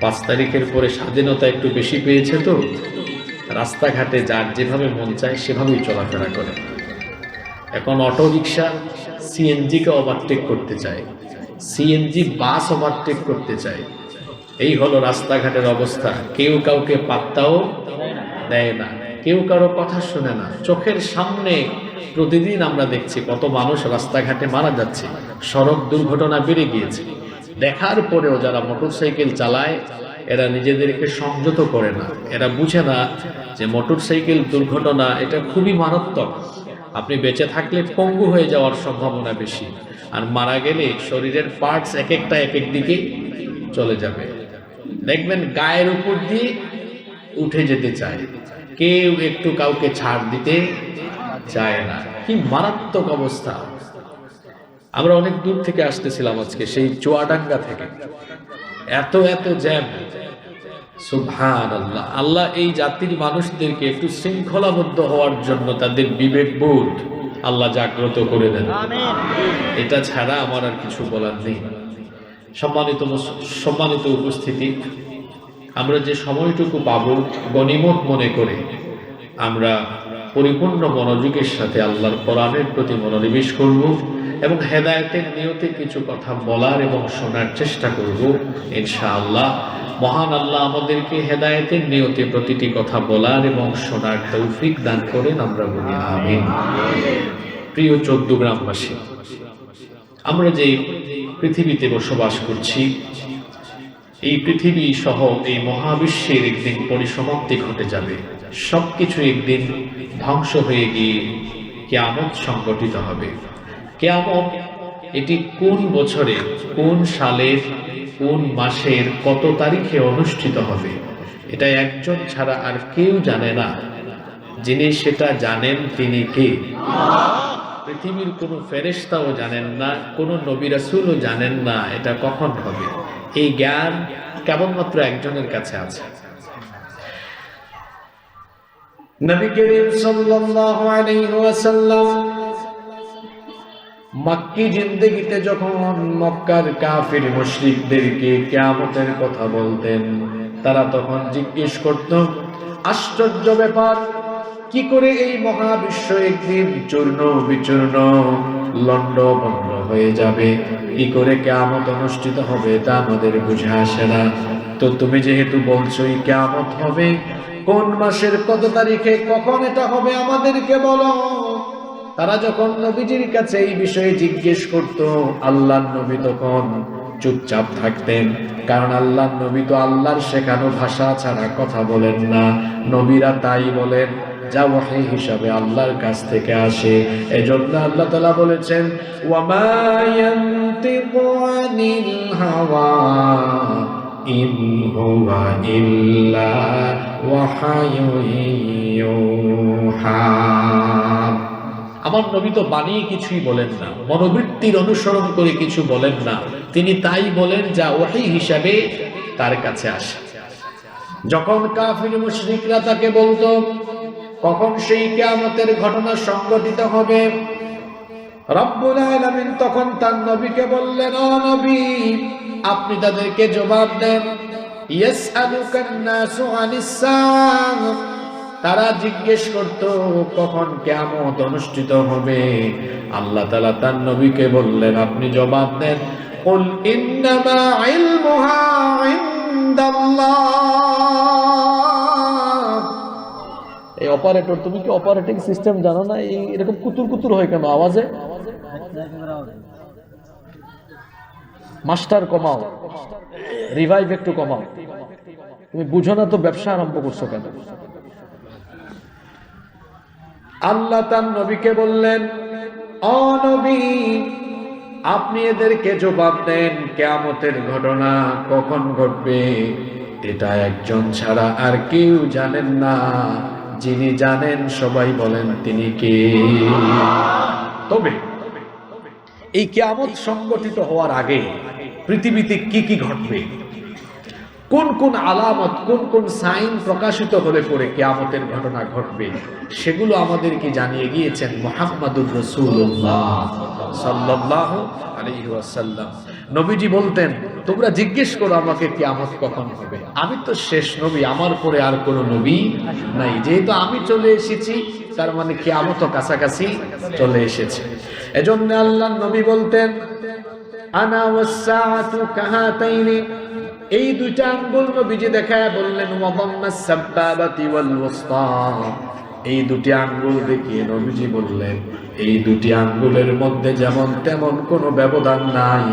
পাঁচ তারিখের পরে স্বাধীনতা একটু বেশি পেয়েছে তো। রাস্তাঘাটে যার যেভাবে মন চায় সেভাবেই চলাফেরা করে। এখন অটো রিক্সা সিএনজিকে ওভারটেক করতে চায়। সিএনজি বাস ওভারটেক করতে চায়। এই হলো রাস্তাঘাটের অবস্থা। কেউ কাউকে পাত্তাও দেয় না। কেউ কারও কথা শুনে না। চোখের সামনে প্রতিদিন আমরা দেখছি কত মানুষ রাস্তাঘাটে মারা যাচ্ছে। সড়ক দুর্ঘটনা বেড়ে গিয়েছে। দেখার পরেও যারা মোটরসাইকেল চালায়, এরা নিজেদেরকে সংযত করে না। এরা বুঝে না যে মোটরসাইকেল দুর্ঘটনা, এটা খুবই মারাত্মক। আপনি বেঁচে থাকলে পঙ্গু হয়ে যাওয়ার সম্ভাবনা বেশি। আর মারা গেলে শরীরের পার্টস এক একটা এক এক দিকে চলে যাবে। দেখবেন গায়ের উপর দিয়ে উঠে যেতে চায়। কেউ একটু কাউকে ছাড় দিতে চায় না। কি মারাত্মক অবস্থা। আমরা অনেক দূর থেকে আসতেছিলাম আজকে সেই চুয়াডাঙ্গা থেকে। এত এত জ্যাম। সুবহান আল্লাহ আল্লাহ এই জাতির মানুষদেরকে একটু শৃঙ্খলাবদ্ধ হওয়ার জন্য তাদের বিবেক বোধ আল্লাহ জাগ্রত করে দেন। এটা ছাড়া আমার আর কিছু বলার নেই। সম্মানিত সম্মানিত উপস্থিতি আমরা যে সময়টুকু পাবো গনিমত মনে করে আমরা পরিপূর্ণ মনোযোগের সাথে আল্লাহর কোরআনের প্রতি মনোনিবেশ করব। এবং হেদায়েতের নিয়তে কিছু কথা বলার এবং শোনার চেষ্টা করব, ইনশাআল্লাহ। মহান আল্লাহ আমাদেরকে হেদায়েতের নিয়তে প্রতিটি কথা বলার এবং শোনার তৌফিক দান করেন, আমরা বলি আমিন। প্রিয় চোদ্দ গ্রামবাসী, আমরা যে পৃথিবীতে বসবাস করছি, এই পৃথিবী সহ এই মহাবিশ্বের একদিন পরিসমাপ্তি ঘটে যাবে। সবকিছু একদিন ধ্বংস হয়ে গিয়ে কেয়ামত সংগঠিত হবে। কেয়ামত, এটি কোন বছরে, কোন সালের, কোন মাসের, কত তারিখে অনুষ্ঠিত হবে, এটা একজন ছাড়া আর কেউ জানে না। যিনি সেটা জানেন তিনি কে? পৃথিবীর কোনো ফেরেশতাও জানেন না, কোনো নবী রাসূলও জানেন না, এটা কখন হবে? এই জ্ঞান কেবলমাত্র একজনের কাছে আছে। নবী করিম সাল্লাল্লাহু আলাইহি ওয়াসাল্লাম মক্কি জিন্দেগিতে যখন মক্কার কাফির মুশরিকদেরকে কিয়ামতের কথা বলতেন, তারা তখন জিজ্ঞেস করত, আশ্চর্য ব্যাপার, কি করে এই মহাবিশ্ব একদিন চূর্ণ বিচূর্ণ লন্ড ভন্ড হয়ে যাবে? কি করে কেয়ামত অনুষ্ঠিত হবে তা আমাদের বুঝে আসে না। তো তুমি যেহেতু বলছোই কেয়ামত হবে, কোন মাসের কত তারিখে কখন এটা হবে আমাদেরকে বলো। তারা যখন নবীজির কাছে এই বিষয়ে জিজ্ঞেস করত আল্লাহ নবী তখন চুপচাপ থাকতেন। কারণ আল্লাহ নবী তো আল্লাহর শেখানো ভাষা ছাড়া কথা বলেন না। নবীরা তাই বলেন, যা ওয়াহি হিসাবে আল্লাহর কাছ থেকে আসে। এজন্য আল্লাহ তাআলা বলেছেন ইল্লা ওয়াহায়ুহা আমার নবী তো বানিয়ে কিছুই বলেন না, মনোবৃত্তির অনুসরণ করে কিছু বলেন না। তিনি তাই বলেন যা ওয়াহি হিসাবে তার কাছে আসে। যখন কাফির মুশরিকরা তাকে বলতো, কখন সেই কিয়ামতের ঘটনা সংঘটিত হবে? রব্বুল আলামিন তখন তার নবীকে বললেন, ও নবী, আপনি তাদেরকে জবাব দেন, ইয়াসআলুকান নাসু আনিস তারা জিজ্ঞেস করত কখন কেমত অনুষ্ঠিত হবে আল্লাহ তালা তার নবীকে বললেন আপনি জবাব দেন قل إنما علمها عند الله এই অপারেটর তুমি কি অপারেটিং সিস্টেম জানো না এই এরকম কুতুর কুতুর হয় কেন আওয়াজে মাস্টার কমাও রিভাইভ একটু কমাও তুমি বুঝো না তো ব্যবসা আরম্ভ করছো কেন আল্লাহ তার নবীকে বললেন অনবী আপনি এদেরকে জবাব দেন, কেয়ামতের ঘটনা কখন ঘটবে? এটা একজন ছাড়া আর কেউ জানেন না। যিনি জানেন, সবাই বলেন, তিনি কে? তবে এই কেয়ামত সংগঠিত হওয়ার আগে পৃথিবীতে কি কি ঘটবে? কোন কোন আলামত, কোন কোন সাইন প্রকাশিত হলে পরে কেয়ামতের ঘটনা ঘটবে, সেগুলো আমাদেরকে জানিয়ে গিয়েছেন মোহাম্মদুর রসুল্লাহ সাল্লাহ আলাইহি ওয়াসাল্লাম। নবীজি বলতেন, তোমরা জিজ্ঞেস করো আমাকে কিয়ামত কখন হবে? আমি তো শেষ নবী, আমার পরে আর কোনো নবী নাই। যেহেতু আমি চলে এসেছি, তার মানে কিয়ামত কাছাকাছি চলে এসেছে। এজন্য আল্লাহ নবী বলতেন আনা কাহাতাইনি। এই দুইটা আঙ্গুল নবীজি দেখায় বললেন সাব্বাবাতি ওয়াল এই দুটি আঙ্গুল দেখিয়ে নবীজি বললেন, এই দুটি আঙ্গুলের মধ্যে যেমন তেমন কোনো ব্যবধান নাই।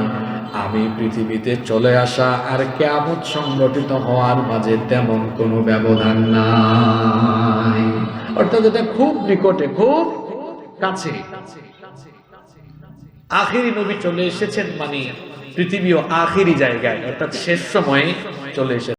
আমি পৃথিবীতে চলে আসা আর কেয়ামত সংগঠিত হওয়ার মাঝে তেমন কোনো ব্যবধান নাই। অর্থাৎ এটা খুব নিকটে, খুব কাছে। আখিরি নবী চলে এসেছেন মানে পৃথিবীও আখিরি জায়গায় অর্থাৎ শেষ সময়ে চলে এসেছে